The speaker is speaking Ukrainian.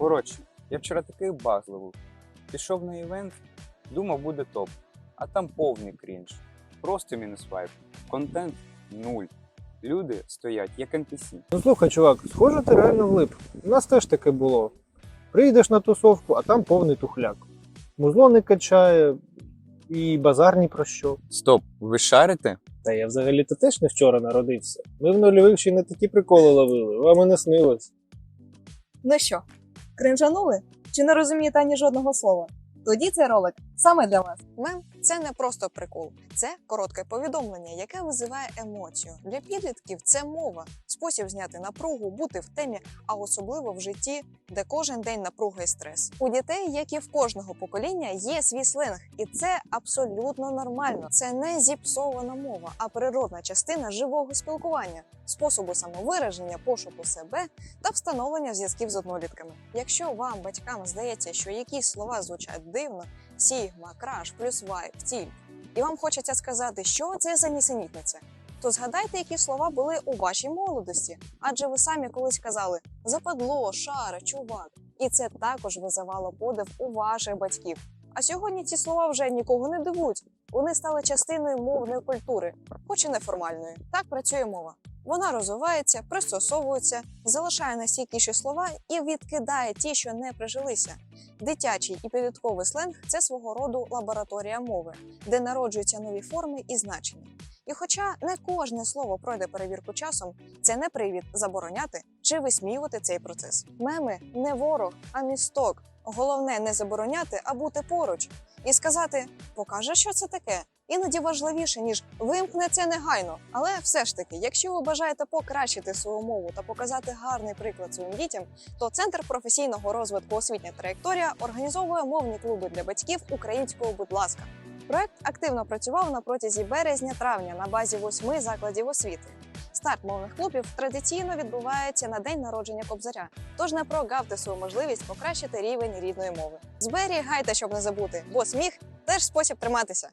Коротше, я вчора такий баг зловив. Пішов на івент, думав буде топ, а там повний крінж. Просто мінус вайп. Контент нуль. Люди стоять як NPC. Ну слухай, чувак, схоже, ти реально влип. У нас теж таке було. Прийдеш на тусовку, а там повний тухляк. Музло не качає, і базар ні про що. Стоп, ви шарите? Та я взагалі-то теж не вчора народився. Ми в нульових ще й не такі приколи ловили, вам і не снилось. Ну що, кринжанули? Чи не розумієте ані жодного слова? Тоді цей ролик саме для вас. Мем це не просто прикол, це коротке повідомлення, яке визиває емоцію. Для підлітків це мова, спосіб зняти напругу, бути в темі, а особливо в житті, де кожен день напруга і стрес. У дітей, як і в кожного покоління, є свій сленг, і це абсолютно нормально. Це не зіпсована мова, а природна частина живого спілкування, способу самовираження, пошуку себе та встановлення зв'язків з однолітками. Якщо вам, батькам, здається, що якісь слова звучать дивно, сігма, краш, плюс вайб, тіль, і вам хочеться сказати, що це за нісенітниця, то згадайте, які слова були у вашій молодості, адже ви самі колись казали западло, шаре, чувак. І це також визивало подив у ваших батьків. А сьогодні ці слова вже нікого не дивують. Вони стали частиною мовної культури, хоч і неформальної. Так працює мова. Вона розвивається, пристосовується, залишає настійкіші слова і відкидає ті, що не прижилися. Дитячий і підлітковий сленг це свого роду лабораторія мови, де народжуються нові форми і значення. І хоча не кожне слово пройде перевірку часом, це не привід забороняти чи висміювати цей процес. Меми не ворог, а місток. Головне не забороняти, а бути поруч і сказати: покаже, що це таке. Іноді важливіше, ніж вимкне це негайно. Але все ж таки, якщо ви бажаєте покращити свою мову та показати гарний приклад своїм дітям, то Центр професійного розвитку освітня траєкторія організовує мовні клуби для батьків українською, будь ласка. Проект активно працював на протязі березня-травня на базі восьми закладів освіти. Старт мовних клубів традиційно відбувається на день народження кобзаря. Тож не прогавте свою можливість покращити рівень рідної мови. Зберігайте, щоб не забути, бо сміх теж спосіб триматися.